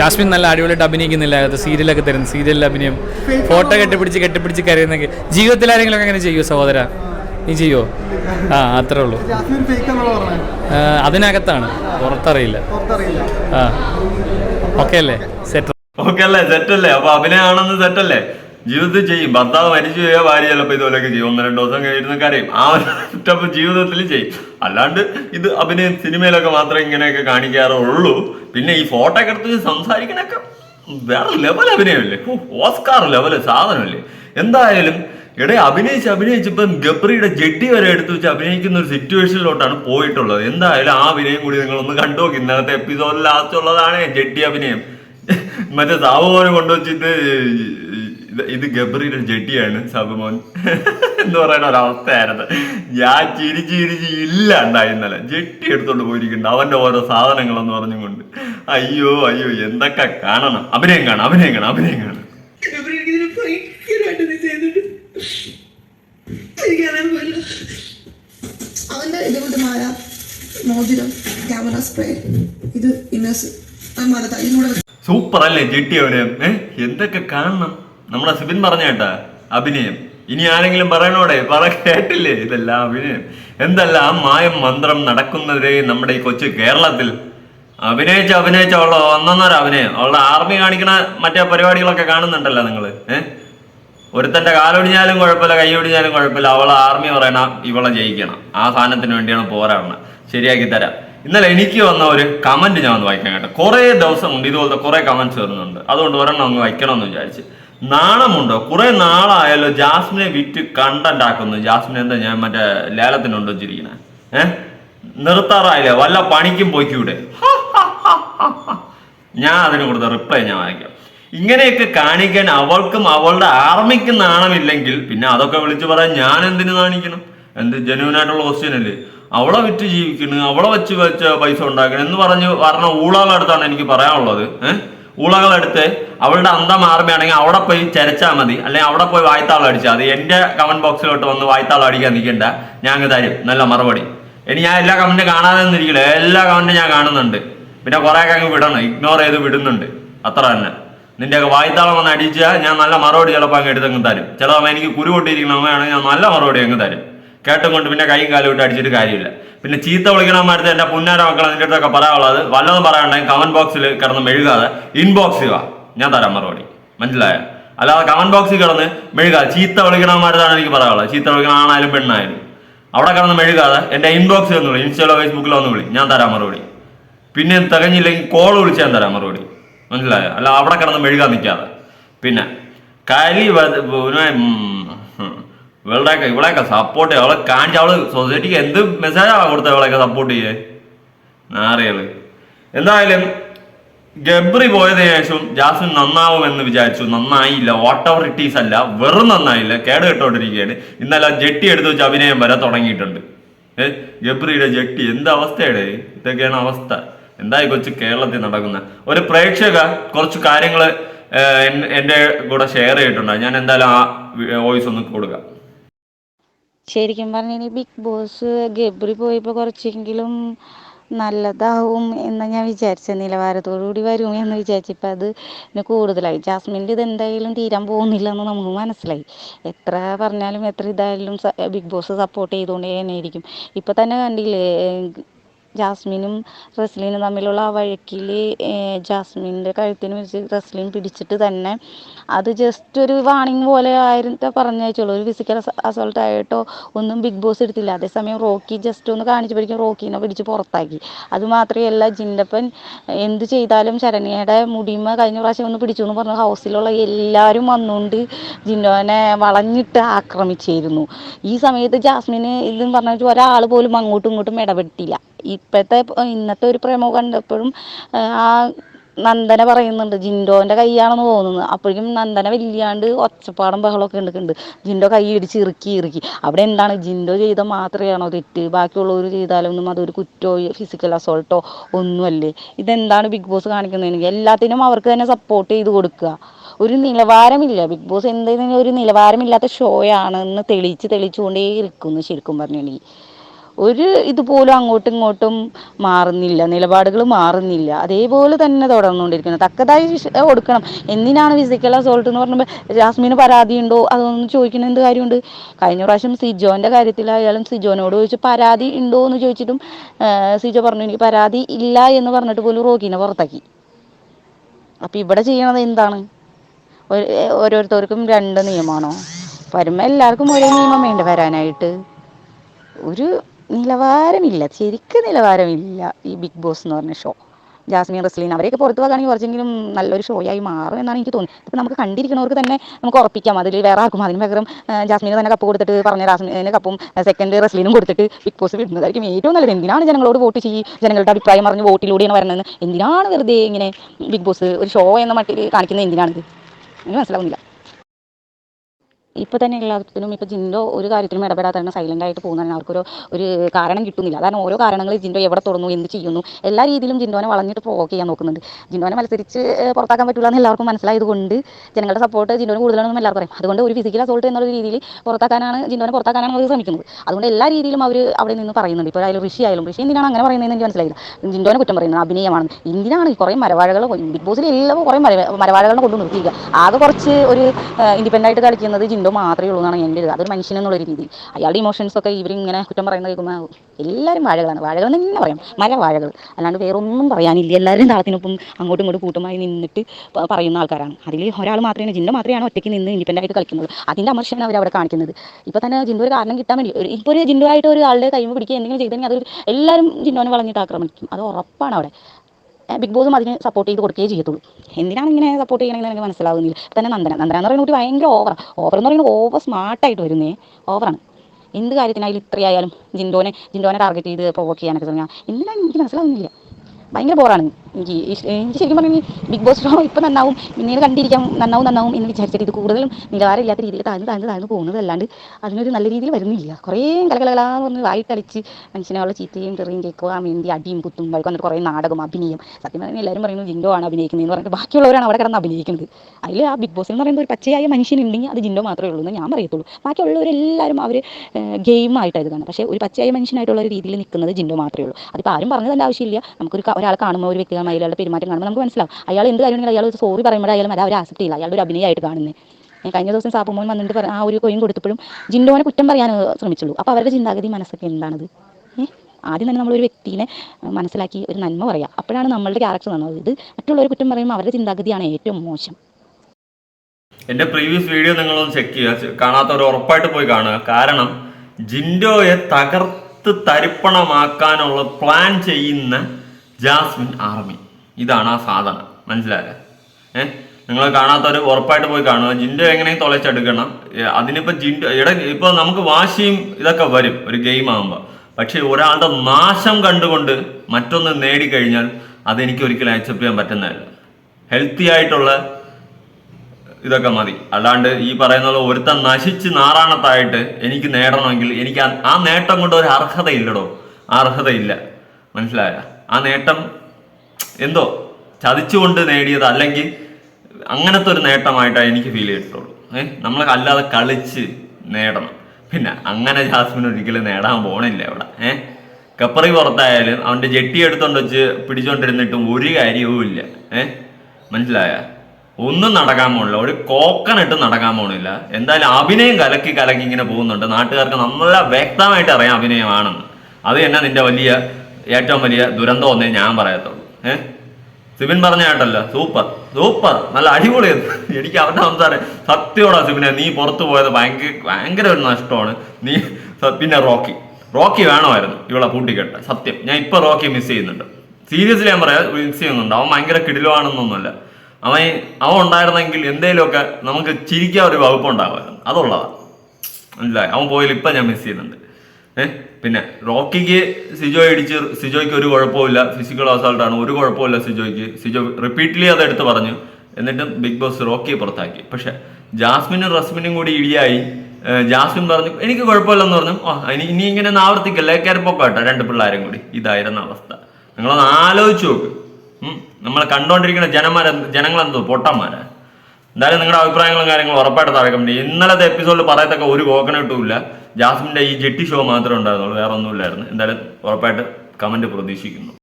Jasmine നല്ല അടിപൊളിയായിട്ട് അഭിനയിക്കുന്നില്ല അകത്ത് സീരിയലൊക്കെ തരുന്നു. സീരിയലിൽ അഭിനയം ഫോട്ടോ കെട്ടിപ്പിടിച്ച് കെട്ടിപ്പിടിച്ച് കരയുന്നൊക്കെ. ജീവിതത്തിൽ ആരെങ്കിലും അങ്ങനെ ചെയ്യുമോ സഹോദര? നീ ചെയ്യോ? ആ അത്രേ ഉള്ളൂ. അതിനകത്താണ്. പുറത്തറിയില്ല. ആ. ഓക്കെ അല്ലേ? സെറ്റ് ഓക്കെ അല്ലേ? സെറ്റല്ലേ അപ്പൊ അഭിനയാണെന്ന് സെറ്റല്ലേ ജീവിതത്തിൽ ചെയ്യും. ഭർത്താവ് മരിച്ചു പോയാൽ ഭാര്യ ചിലപ്പോൾ ഇതുപോലെയൊക്കെ ചെയ്യും. ഒന്ന് രണ്ട് ദിവസം കഴിയുന്ന കരയും ആ ഒരു ജീവിതത്തിൽ ചെയ്യും. അല്ലാണ്ട് ഇത് അഭിനയം സിനിമയിലൊക്കെ മാത്രമേ ഇങ്ങനെയൊക്കെ കാണിക്കാറുള്ളൂ. പിന്നെ ഈ ഫോട്ടോ ഒക്കെ എടുത്ത് സംസാരിക്കണൊക്കെ വേറെ ലെവൽ അഭിനയമല്ലേ? ഓസ്കാർ ലെവൽ സാധനമല്ലേ? എന്തായാലും ഇടയെ അഭിനയിച്ച് അഭിനയിച്ച് ഇപ്പം ഗബ്രിയുടെ ജഡ്ഡി വരെ എടുത്തു വെച്ച് അഭിനയിക്കുന്ന ഒരു സിറ്റുവേഷനിലോട്ടാണ് പോയിട്ടുള്ളത്. എന്തായാലും ആ അഭിനയം കൂടി നിങ്ങളൊന്ന് കണ്ടു നോക്കി. ഇന്നലത്തെ എപ്പിസോഡിൽ ലാസ്റ്റ് ഉള്ളതാണ് ജഡ്ഡി അഭിനയം. മറ്റേ സാവുപോലെ കൊണ്ടുവച്ചിട്ട് ഇത് ഇത് ജെട്ടിയാണ് സബമോൻ എന്ന് പറയുന്ന ഒരവസ്ഥയായിരുന്നു. ഞാൻ ചിരിച്ച് ചിരി ഇല്ലാണ്ടായി ഇന്നലെ. ജെട്ടി എടുത്തോണ്ട് പോയിരിക്കുന്നു അവന്റെ ഓരോ സാധനങ്ങളെന്ന് പറഞ്ഞുകൊണ്ട്. അയ്യോ അയ്യോ എന്തൊക്കെ കാണണം. അഭിനയം കാണാം അഭിനയം കാണാം അഭിനയം കാണാം അവന്റെ ഇതുകൊണ്ട് മോതിരം ക്യാമറ സ്പ്രേ ഇത് ഇന്നസ് സൂപ്പർ അല്ലേ ജെട്ടി അവനെ? എന്തൊക്കെ കാണണം? നമ്മുടെ സിബിൻ പറഞ്ഞ കേട്ടാ അഭിനയം. ഇനി ആരെങ്കിലും പറയണോടെ? പറ കേട്ടില്ലേ? ഇതെല്ലാം അഭിനയം. എന്തെല്ലാം മായം മന്ത്രം നടക്കുന്നതേ നമ്മുടെ ഈ കൊച്ചു കേരളത്തിൽ അഭിനയിച്ച അഭിനയിച്ച ഉള്ള ഒന്നൊന്നര അഭിനയം. ഉള്ള ആർമി കാണിക്കണ മറ്റേ പരിപാടികളൊക്കെ കാണുന്നുണ്ടല്ലോ നിങ്ങൾ ഏഹ് ഒരുത്തന്റെ കാലൊടിഞ്ഞാലും കുഴപ്പമില്ല കൈ ഒടിഞ്ഞാലും കുഴപ്പമില്ല. അവളെ ആർമി പറയണ ഇവളെ ജയിക്കണം. ആ സാധനത്തിന് വേണ്ടിയാണ് പോരാടണം ശരിയാക്കി തരാം. ഇന്നലെ എനിക്ക് വന്ന ഒരു കമന്റ് ഞാൻ ഒന്ന് വായിക്കാൻ കേട്ടോ. കുറേ ദിവസം കൊണ്ട് ഇതുപോലത്തെ കുറേ കമന്റ്സ് വരുന്നുണ്ട്. അതുകൊണ്ട് ഒരെണ്ണം ഒന്ന് വായിക്കണമെന്ന് വിചാരിച്ച്. നാണമുണ്ടോ? കുറെ നാളായല്ലോ ജാസ്മിനെ വിറ്റ് കണ്ടന്റ് ആക്കുന്നു ജാസ്മിൻ എന്താ ഞാൻ മറ്റേ ലേലത്തിനുണ്ടോ ചിരിക്കണ? ഏഹ് നിർത്താറായില്ലേ? വല്ല പണിക്കും പോയിക്കൂടെ? ഞാൻ അതിന് കൊടുത്ത റിപ്ലൈ ഞാൻ വായിക്കാം. ഇങ്ങനെയൊക്കെ കാണിക്കാൻ അവൾക്കും അവളുടെ ആർമിക്കും നാണമില്ലെങ്കിൽ പിന്നെ അതൊക്കെ വിളിച്ചു പറയാൻ ഞാൻ എന്തിനു നാണിക്കണം? എന്ത് ജനുവിനായിട്ടുള്ള ക്വസ്റ്റ്യൻ അല്ലേ? അവളെ വിറ്റ് ജീവിക്കണ് അവളെ വെച്ച് വെച്ച് പൈസ ഉണ്ടാക്കണം എന്ന് പറഞ്ഞ് പറഞ്ഞ ഊളകളടുത്താണ് എനിക്ക് പറയാനുള്ളത്. ഏഹ് ഊളകളെടുത്ത് അവളുടെ അന്തം ആർമയാണെങ്കിൽ അവിടെ പോയി ചരച്ചാൽ മതി. അല്ലെങ്കിൽ അവിടെ പോയി വായ്ത്താളം അടിച്ചാൽ മതി. എന്റെ കമന്റ് ബോക്സിലോട്ട് വന്ന് വായ്ത്താളം അടിക്കാൻ നിൽക്കണ്ട. ഞാൻ തരും. നല്ല മറുപടി. ഇനി ഞാൻ എല്ലാ കമന്റും കാണാതെ നിന്നിരിക്കില്ല? എല്ലാ കമന്റും ഞാൻ കാണുന്നുണ്ട്. പിന്നെ കുറെ ഒക്കെ അങ്ങ് വിടണം. ഇഗ്നോർ ചെയ്ത് വിടുന്നുണ്ട്. അത്ര തന്നെ. നിന്റെയൊക്കെ വായ്ത്താളം വന്ന് അടിച്ചാൽ ഞാൻ നല്ല മറുപടി ചിലപ്പോൾ അങ്ങ് എടുത്തങ്ങ് തരും. ചില സമയം എനിക്ക് കുരു പൊട്ടിയിരിക്കുന്ന ഞാൻ നല്ല മറുപടി അങ്ങ് തരും. കേട്ടും കൊണ്ട് പിന്നെ കൈയും കാലും ഇട്ട് അടിച്ചിട്ട് കാര്യമില്ല. പിന്നെ ചീത്ത വിളിക്കണമാരത്തെ എന്റെ പുന്നാര മക്കൾ അതിന്റെ അടുത്തൊക്കെ പറയാനുള്ളത്. വല്ലതും പറയാനുണ്ടെങ്കിൽ കമന്റ് ബോക്സിൽ കിടന്ന് മെഴുകാതെ ഇൻബോക്സ് വാ. ഞാൻ തരാം മറുപടി. മനസ്സിലായോ? അല്ലാതെ കമന്റ് ബോക്സിൽ കിടന്ന് മെഴുകാതെ. ചീത്ത വിളിക്കണമാരതാണ് എനിക്ക് പറയാനുള്ളത്. ചീത്ത വിളിക്കണ ആണായാലും പെണ്ണായാലും. അവിടെ കിടന്ന് മെഴുകാതെ എന്റെ ഇൻബോക്സിൽ ഒന്ന് വിളി. ഇൻസ്റ്റയിലോ ഫേസ്ബുക്കിലോ ഒന്ന് വിളി. ഞാൻ തരാം മറുപടി. പിന്നെ തികഞ്ഞില്ലെങ്കിൽ കോൾ വിളിച്ച് ഞാൻ തരാം മറുപടി. മനസ്സിലായോ? അല്ല അവിടെ കിടന്ന് മെഴുകാൻ നിൽക്കാതെ. പിന്നെ കലി ഇവളുടെയൊക്കെ ഇവളെയൊക്കെ സപ്പോർട്ട് അവളെ കാണിച്ച അവൾ സൊസൈറ്റിക്ക് എന്ത് മെസ്സേജാണ് കൊടുത്തത് അവളെയൊക്കെ സപ്പോർട്ട് ചെയ്യേ. നാറികൾ എന്തായാലും ഗബ്രി പോയതിനു ശേഷം ജാസ്മിൻ നന്നാവുമെന്ന് വിചാരിച്ചു. നന്നായില്ല. വാട്ട് എവർ ഇറ്റ് ഈസ് അല്ല. വെറും നന്നായില്ല. കേട് കെട്ടോണ്ടിരിക്കുകയാണ് ഇന്നലെ ജെട്ടി എടുത്ത് വെച്ച് അഭിനയം വരെ തുടങ്ങിയിട്ടുണ്ട്. ഏ? ഗബ്രിയുടെ ജെട്ടി എന്ത് അവസ്ഥയുടെ ഇതൊക്കെയാണ് അവസ്ഥ. എന്തായി കൊച്ചു കേരളത്തിൽ നടക്കുന്ന ഒരു പ്രേക്ഷക കുറച്ച് കാര്യങ്ങൾ എന്റെ കൂടെ ഷെയർ ചെയ്തിട്ടുണ്ട്. ഞാൻ എന്തായാലും ആ വോയിസ് ഒന്ന് കൊടുക്കാം. ശരിക്കും പറഞ്ഞാൽ ബിഗ് ബോസ് ഗബ്രി പോയപ്പോൾ കുറച്ചെങ്കിലും നല്ലതാവും എന്ന് ഞാൻ വിചാരിച്ച നിലവാരത്തോടുകൂടി വരും എന്ന് വിചാരിച്ചപ്പോൾ അത് കൂടുതലായി. ജാസ്മിന്റെ ഇത് എന്തായാലും തീരാൻ പോകുന്നില്ല എന്ന് നമുക്ക് മനസ്സിലായി. എത്ര പറഞ്ഞാലും എത്ര ഇതായാലും ബിഗ് ബോസ് സപ്പോർട്ട് ചെയ്തുകൊണ്ടേ തന്നെ ഇരിക്കും. ഇപ്പം തന്നെ കണ്ടില്ലേ ജാസ്മിനും റസ്ലിനും തമ്മിലുള്ള ആ വഴക്കിൽ ജാസ്മിന്റെ കഴുത്തിന് വെച്ച് റസ്ലിൻ പിടിച്ചിട്ട് തന്നെ അത് ജസ്റ്റ് ഒരു വാണിംഗ് പോലെ ആയിരുന്നു പറഞ്ഞയച്ചുള്ളൂ. ഒരു ഫിസിക്കൽ അസോൾട്ട് ആയിട്ടോ ഒന്നും ബിഗ് ബോസ് എടുത്തില്ല. അതേസമയം റോക്കി ജസ്റ്റ് ഒന്ന് കാണിച്ചു പിടിക്കും. റോക്കീനെ പിടിച്ച് പുറത്താക്കി. അതുമാത്രമല്ല ജിന്റപ്പൻ എന്ത് ചെയ്താലും ശരണ്യയുടെ മുടിമ കഴിഞ്ഞ പ്രാവശ്യം ഒന്ന് പിടിച്ചു എന്ന് പറഞ്ഞു. ഹൗസിലുള്ള എല്ലാവരും വന്നുകൊണ്ട് ജിന്നോനെ വളഞ്ഞിട്ട് ആക്രമിച്ചിരുന്നു. ഈ സമയത്ത് ജാസ്മിന് ഇതും പറഞ്ഞു ഒരാൾ പോലും അങ്ങോട്ടും ഇങ്ങോട്ടും ഇടപെട്ടില്ല. ഇപ്പോഴത്തെ ഇന്നത്തെ ഒരു പ്രേമോ കണ്ടപ്പോഴും ആ, നന്ദന പറയുന്നുണ്ട് ജിൻഡോന്റെ കൈയാണെന്ന് തോന്നുന്നു. അപ്പോഴേക്കും നന്ദന വലിയാണ്ട് ഒച്ചപ്പാടും ബഹളമൊക്കെ ഉണ്ട് ജിൻഡോ കൈ ഇടിച്ച് ഇറുക്കി ഇറുക്കി. അവിടെ എന്താണ് ജിൻഡോ ചെയ്ത മാത്രമാണോ തെറ്റ്? ബാക്കിയുള്ളവർ ചെയ്താലൊന്നും അതൊരു കുറ്റോ ഫിസിക്കൽ അസോൾട്ടോ ഒന്നുമല്ലേ? ഇതെന്താണ് ബിഗ് ബോസ് കാണിക്കുന്നതെങ്കിൽ എല്ലാത്തിനും അവർക്ക് തന്നെ സപ്പോർട്ട് ചെയ്ത് കൊടുക്കുക. ഒരു നിലവാരമില്ല. ബിഗ് ബോസ് എന്തെങ്കിലും ഒരു നിലവാരമില്ലാത്ത ഷോയാണെന്ന് തെളിയിച്ച് തെളിയിച്ചുകൊണ്ടേ ഇരിക്കുന്നു ശരിക്കും പറഞ്ഞിട്ടുണ്ടെങ്കിൽ ഒരു ഇതുപോലും അങ്ങോട്ടും ഇങ്ങോട്ടും മാറുന്നില്ല. നിലപാടുകൾ മാറുന്നില്ല. അതേപോലെ തന്നെ തുടർന്നുകൊണ്ടിരിക്കുന്നു. തക്കതായി കൊടുക്കണം. എന്തിനാണ് ഫിസിക്കൽ അസോൾട്ട് എന്ന് പറയുമ്പോൾ ജാസ്മിന് പരാതി ഉണ്ടോ? അതൊന്നും ചോദിക്കുന്ന എന്ത് കാര്യമുണ്ട്? കഴിഞ്ഞ പ്രാവശ്യം സിജോന്റെ കാര്യത്തിലായാലും സിജോനോട് ചോദിച്ചു പരാതി ഉണ്ടോ? എന്ന് ചോദിച്ചിട്ടും സിജോ പറഞ്ഞു എനിക്ക് പരാതി ഇല്ല എന്ന് പറഞ്ഞിട്ട് പോലും റോക്കിനെ പുറത്താക്കി. അപ്പം ഇവിടെ ചെയ്യണത് എന്താണ്? ഓരോരുത്തർക്കും രണ്ട് നിയമമാണോ? വരുമ്പോൾ എല്ലാവർക്കും ഒരേ നിയമം വേണ്ട വരാനായിട്ട്? ഒരു നിലവാരമില്ല. ശരിക്കും നിലവാരമില്ല ഈ ബിഗ് ബോസ് എന്ന് പറഞ്ഞ ഷോ ജാസ്മിൻ റസ്ലിൻ അവരെയൊക്കെ പുറത്ത് പോകാണെങ്കിൽ കുറച്ചെങ്കിലും നല്ലൊരു ഷോ ആയി മാറും എന്നാണ് എനിക്ക് തോന്നുന്നത്. ഇപ്പം നമുക്ക് കണ്ടിരിക്കുന്നവർക്ക് തന്നെ നമുക്ക് ഉറപ്പിക്കാം. അതിൽ വേറെ ആക്കും അതിന് പകരം ജാസ്മിന് തന്നെ കപ്പ് കൊടുത്തിട്ട് പറഞ്ഞ ജാസ്മിന് കപ്പും സെക്കൻഡ് റസ്ലീനും കൊടുത്തിട്ട് ബിഗ് ബോസ് വിടുന്നതായിരിക്കും ഏറ്റവും നല്ലത്. എന്തിനാണ് ജനങ്ങളോട് വോട്ട് ചെയ്യും ജനങ്ങളുടെ അഭിപ്രായം പറഞ്ഞ് വോട്ടിലൂടെയാണ് വരുന്നത് എന്തിനാണ് വെറുതെ ഇങ്ങനെ ബിഗ് ബോസ് ഒരു ഷോ എന്ന മട്ടിൽ കാണിക്കുന്നത്? എന്തിനാണിത്? എനിക്ക് മനസ്സിലാവുന്നില്ല. ഇപ്പോൾ തന്നെ എല്ലാത്തിനും ഇപ്പോൾ ജിൻഡോ ഒരു കാര്യത്തിലും ഇടപെടാതെ തന്നെ സൈലന്റ് ആയിട്ട് പോകുന്നതിന് അവർക്കൊരു ഒരു കാരണം കിട്ടുന്നില്ല. കാരണം ഓരോ കാരണങ്ങൾ ജിൻഡോ എവിടെ തുടങ്ങും എന്ത് ചെയ്യുന്നു എല്ലാ രീതിയിലും ജിൻഡോനെ വളഞ്ഞിട്ട് പ്രൊവോക്ക് ചെയ്യാൻ നോക്കുന്നുണ്ട്. ജിൻഡോനെ മത്സരിച്ച് പുറത്താക്കാൻ പറ്റില്ല എന്ന് എല്ലാവർക്കും മനസ്സിലായതുകൊണ്ട് ജനങ്ങളുടെ സപ്പോർട്ട് ജിൻഡോന് കൂടുതലാണെന്നും എല്ലാവർക്കും പറയും അതുകൊണ്ട് ഒരു ഫിസിക്കൽ അസോൾട്ട് എന്നുള്ള രീതിയിൽ പുറത്താക്കാനാണ് ജിൻഡോനെ പുറത്താക്കാനാണ് അവർ ശ്രമിക്കുന്നത്. അതുകൊണ്ട് എല്ലാ രീതിയിലും അവർ അവിടെ നിന്ന് പറയുന്നുണ്ട്. ഇപ്പോൾ ആയാലും ഋഷി ആയാലും ഋഷി എന്തിനാണ് അങ്ങനെ പറയുന്നതെന്ന് എനിക്ക് മനസ്സിലായില്ല. ജിൻഡോനെ കുറ്റം പറയുന്നത് അഭിനയമാണ്. എന്തിനാണ് കുറേ മരവാഴകൾ ബിഗ് ബോസിൽ എല്ലാം കുറേ മര മരവാഴകളെ കൊണ്ട് നിർത്തിയില്ല ആകെ കുറച്ച് ഒരു ഇൻഡിപെൻഡന്റ് ആയിട്ട് കളിക്കുന്നത് ജിൻഡോ മാത്രമേ ഉള്ളൂ എന്നാണ് എന്റെ അതൊരു മനുഷ്യൻ എന്നുള്ള രീതി അയാളുടെ ഇമോഷൻസ് ഒക്കെ ഇവരിങ്ങനെ കുറ്റം പറയുന്നത് കേൾക്കുമ്പോൾ എല്ലാവരും വാഴകളാണ്. വാഴകൾ തന്നെ പറയാം. മരവാഴകൾ അല്ലാണ്ട് വേറൊന്നും പറയാനില്ല. എല്ലാവരും താളത്തിനൊപ്പം അങ്ങോട്ടും ഇങ്ങോട്ടും കൂട്ടമായി നിന്നിട്ട് പറയുന്ന ആൾക്കാരാണ്. അതിൽ ഒരാൾ മാത്രമേ ജിൻഡോ മാത്രമാണ് ഒറ്റയ്ക്ക് നിന്ന് ഇൻഡിപെൻഡന്റ് ആയിട്ട് കളിക്കുന്നത്. അതിന്റെ അമർഷമാണ് അവർ അവിടെ കാണിക്കുന്നത്. ഇപ്പോൾ തന്നെ ജിൻഡോ ഒരു കാരണം കിട്ടാൻ വേണ്ടി ഇപ്പോൾ ഒരു ജിൻഡോ ആയിട്ട് ഒരു ആളുടെ കൈമ പിടിക്കുക എന്തെങ്കിലും ചെയ്തെങ്കിൽ അതൊരു എല്ലാവരും ജിൻഡോനെ വളഞ്ഞിട്ട് ആക്രമിക്കും. അത് ഉറപ്പാണ് അവിടെ. ബിഗ് ബോസും അതിന് സപ്പോർട്ട് ചെയ്ത് കൊടുക്കുകയേ ചെയ്യത്തുള്ളൂ. എന്തിനാണ് ഇങ്ങനെ സപ്പോർട്ട് ചെയ്യണമെന്ന് എനിക്ക് മനസ്സിലാവുന്നില്ല. തന്നെ നന്ദന. നന്ദന എന്ന് പറയുന്ന കുട്ടി ഭയങ്കര ഓവറാണ് ഓവർ എന്ന് പറയുന്നത് ഓവർ സ്മാർട്ടായിട്ട് വരുന്നേ. ഓവറാണ് എന്ത് കാര്യത്തിനായാലും ഇത്രയായാലും ജിൻഡോനെ ജിൻഡോനെ ടാർഗറ്റ് ചെയ്ത് പ്രൊവോക്ക് ചെയ്യാനൊക്കെ തുടങ്ങിയാൽ എന്തിനാണ് എനിക്ക് മനസ്സിലാവുന്നില്ല. ഭയങ്കര ബോറാണ് എനിക്ക് എനിക്ക് ശരിക്കും പറഞ്ഞാൽ ബിഗ് ബോസ് ഷോ ഇപ്പം നന്നാവും. പിന്നീട് കണ്ടിരിക്കാം നന്നാവും നന്നാവും എന്ന് വിചാരിച്ചിട്ട് ഇത് കൂടുതലും നിലവാരമില്ലാത്ത രീതിയിൽ താഴ്ന്ന് താഴ്ന്ന് താഴ്ന്ന് പോകുന്നത് അല്ലാണ്ട് അതിനൊരു നല്ല രീതിയിൽ വരുന്നില്ല. കുറേ കലകലകളാന്ന് പറഞ്ഞ് വായിട്ടടിച്ച് മനുഷ്യനെ ഉള്ള ചീത്തയും തെറിയും കേൾക്കുക വേണ്ടി അടിയും കുത്തും വഴക്കും വന്നിട്ട് കുറേ നാടകം അഭിനയം. സത്യം പറഞ്ഞാൽ എല്ലാവരും പറയുന്നത് ജിൻഡോ ആണ് അഭിനയിക്കുന്നതെന്ന് പറഞ്ഞിട്ട് ബാക്കിയുള്ളവരാണ് അവിടെ കിടന്ന് അഭിനയിക്കുന്നത്. അതിൽ ആ ബിഗ് ബോസ് എന്ന് പറയുന്നത് ഒരു പച്ചയായ മനുഷ്യനുണ്ടെങ്കിൽ അത് ജിൻഡോ മാത്രമേ ഉള്ളൂ എന്ന് ഞാൻ പറയത്തുള്ളൂ. ബാക്കിയുള്ളവരെല്ലാവരും അവർ ഗെയിമായിട്ട് ഇത് കാണും പക്ഷേ ഒരു പച്ചയായ മനുഷ്യനായിട്ടുള്ള ഒരു രീതിയിൽ നിൽക്കുന്നത് ജിൻഡോ മാത്രമേ ഉള്ളൂ. അതിപ്പോൾ ആരും പറഞ്ഞതിന്റെ ആവശ്യമില്ല. നമുക്കൊരു ഒരാൾ കാണുമ്പോൾ ഒരു വ്യക്തികളുമായി അയാളുടെ പെരുമാറ്റം കാണുമ്പോൾ നമുക്ക് മനസ്സിലാവും. അയാൾ എന്ത് കാര്യമാണെങ്കിലും അയാൾ സോറി പറയുമ്പോഴായാലും അത് അവർ ആക്സെപ്റ്റ് ചെയ്യില്ല അയാളുടെ ഒരു അഭിനയമായിട്ട് കാണുന്നത്. കഴിഞ്ഞ ദിവസം സാപ്പുമോൻ വന്നിട്ട് ആ ഒരു കൊയിൻ കൊടുത്തപ്പോഴും ജിൻഡോനെ കുറ്റം പറയാൻ ശ്രമിച്ചുള്ളൂ. അപ്പോൾ അവരുടെ ചിന്താഗതി മനസ്സൊക്കെ എന്താണത്? ആദ്യം തന്നെ നമ്മളൊരു വ്യക്തിനെ മനസ്സിലാക്കി ഒരു നന്മ പറയുക അപ്പോഴാണ് നമ്മളുടെ ക്യാരക്ടർ നന്നത് ഇത് മറ്റുള്ളവർ കുറ്റം പറയുമ്പോൾ അവരുടെ ചിന്താഗതിയാണ് ഏറ്റവും മോശം. എന്റെ പ്രീവിയസ് വീഡിയോ നിങ്ങളൊന്ന് ചെക്ക് ചെയ്യുക. കാണാത്തവർ ഉറപ്പായിട്ട് പോയി കാണുക. കാരണം ജിൻഡോയെ തകർത്ത് തരിപ്പണമാക്കാനുള്ള പ്ലാൻ ചെയ്യുന്ന ജാസ്മിൻ ആർമി. ഇതാണ് ആ സാധനം. മനസ്സിലായോ? ഏഹ് നിങ്ങൾ കാണാത്തവർ ഉറപ്പായിട്ട് പോയി കാണുക. ജിൻഡോ എങ്ങനെയും തുളച്ചെടുക്കണം അതിനിപ്പോൾ അതിനിപ്പോ ജിൻഡോ ഇട ഇപ്പൊ നമുക്ക് വാശിയും ഇതൊക്കെ വരും ഒരു ഗെയിം ആകുമ്പോൾ പക്ഷേ ഒരാളുടെ നാശം കണ്ടുകൊണ്ട് മറ്റൊന്ന് നേടിക്കഴിഞ്ഞാൽ അതെനിക്ക് ഒരിക്കലും അക്സെപ്റ്റ് ചെയ്യാൻ പറ്റുന്നതല്ല. ഹെൽത്തി ആയിട്ടുള്ള ഇതൊക്കെ മതി. അല്ലാണ്ട് ഈ പറയുന്ന പോലെ ഒരുത്തൻ നശിച്ച് നാറാണത്തായിട്ട് എനിക്ക് നേടണമെങ്കിൽ എനിക്ക് ആ- നേട്ടം കൊണ്ട് ഒരു അർഹതയില്ലടോ. അർഹതയില്ല. മനസ്സിലായ? ആ നേട്ടം എന്തോ ചതിച്ചുകൊണ്ട് നേടിയത് അല്ലെങ്കിൽ അങ്ങനത്തെ ഒരു നേട്ടമായിട്ടാണ് എനിക്ക് ഫീൽ ചെയ്തിട്ടുള്ളൂ. ഏഹ് നമ്മൾ അല്ലാതെ കളിച്ച് നേടണം. പിന്നെ അങ്ങനെ ജാസ്മിൻ ഒരിക്കലും നേടാൻ പോണില്ല ഇവിടെ. ഏഹ് കപ്പറി പുറത്തായാലും അവന്റെ ജെട്ടി എടുത്തോണ്ട് വെച്ച് പിടിച്ചോണ്ടിരുന്നിട്ടും ഒരു കാര്യവും ഇല്ല. ഏഹ് മനസ്സിലായ? ഒന്നും നടക്കാൻ പോണില്ല. ഒരു കോക്കനിട്ട് നടക്കാൻ പോണില്ല. എന്തായാലും അഭിനയം കലക്കി കലക്കി ഇങ്ങനെ പോകുന്നുണ്ട്. നാട്ടുകാർക്ക് നമ്മളെ വ്യക്തമായിട്ട് അറിയാം അഭിനയമാണെന്ന്. അത് തന്നെ നിന്റെ വലിയ ഏറ്റവും വലിയ ദുരന്തം ഒന്നേ ഞാൻ പറയത്തുള്ളൂ. ഏഹ് സിബിൻ പറഞ്ഞ കേട്ടല്ലോ. സൂപ്പർ. സൂപ്പർ. നല്ല അടിപൊളി. എനിക്ക് അവരുടെ സംസാരം സത്യോടാ സിബിനെ? നീ പുറത്തു പോയത് ഭയങ്കര ഭയങ്കര ഒരു നഷ്ടമാണ്. നീ പിന്നെ റോക്കി. റോക്കി വേണമായിരുന്നു ഇവളെ പൂട്ടിക്കെട്ട് സത്യം. ഞാൻ ഇപ്പൊ റോക്കി മിസ് ചെയ്യുന്നുണ്ട്. സീരിയസ്ലി ഞാൻ പറയാം മിസ് ചെയ്യുന്നുണ്ട്. അവൻ ഭയങ്കര കിടിലുവാണെന്നൊന്നുമല്ല അവൻ അവൻ ഉണ്ടായിരുന്നെങ്കിൽ എന്തേലുമൊക്കെ നമുക്ക് ചിരിക്കാൻ ഒരു വകുപ്പ് ഉണ്ടാവുമായിരുന്നു അതുള്ളതാണ് മനസ്സിലായി? അവൻ പോയാലും ഇപ്പം ഞാൻ മിസ് ചെയ്യുന്നുണ്ട്. ഏഹ് പിന്നെ റോക്കിക്ക് സിജോ ഇടിച്ച് സിജോയ്ക്ക് ഒരു കുഴപ്പമില്ല ഫിസിക്കൽ അസോൾട്ടാണ് ഒരു കുഴപ്പമില്ല സിജോയ്ക്ക്. സിജോ റിപ്പീറ്റ്ലി അത് എടുത്ത് പറഞ്ഞു. എന്നിട്ടും ബിഗ് ബോസ് റോക്കിയെ പുറത്താക്കി. പക്ഷെ ജാസ്മിനും റസ്മിനും കൂടി ഇടിയായി. ജാസ്മിൻ പറഞ്ഞു എനിക്ക് കുഴപ്പമില്ലെന്ന് പറഞ്ഞു. ആ ഇനി ഇനി ഇങ്ങനെ ഒന്ന് ആവർത്തിക്കല്ലേ. കയറിപ്പോക്കോട്ടെ. രണ്ട് പിള്ളേരും കൂടി. ഇതായിരുന്ന അവസ്ഥ. നിങ്ങളൊന്ന് ആലോചിച്ച് നോക്ക്. നമ്മൾ നമ്മളെ കണ്ടോണ്ടിരിക്കുന്ന ജനന്മാരെ ജനങ്ങളെന്തോ പൊട്ടന്മാരാ. എന്തായാലും നിങ്ങളുടെ അഭിപ്രായങ്ങളും കാര്യങ്ങളും ഉറപ്പായിട്ട് കമ്പനി ഇന്നലത്തെ എപ്പിസോഡിൽ പറയത്തക്ക ഒരു കോക്കനട്ടും ഇല്ല. ജാസ്മിന്റെ ഈ ജെട്ടി ഷോ മാത്രമേ ഉണ്ടായിരുന്നുള്ളൂ വേറെ ഒന്നുമില്ലായിരുന്നു എന്തായാലും ഉറപ്പായിട്ട് കമന്റ് പ്രതീക്ഷിക്കുന്നു.